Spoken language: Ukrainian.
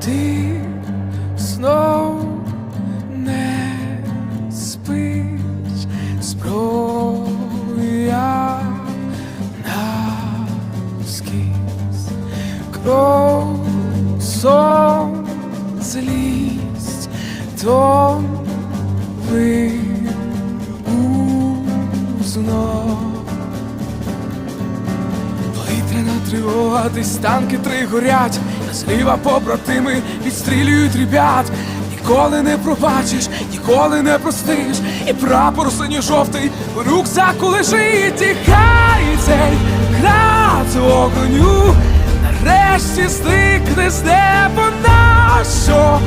ти знов не спиш, зброя наскіз, кров, сон, злість, то ви узнав. Повітряна тривога, десь танки три горять, а зліва побратими відстрілюють ребят. Ніколи не пробачиш, ніколи не простиш, і прапор синьо-жовтий в рюкзаку лежить, тікай цей град огоню, нарешті зникне з неба на що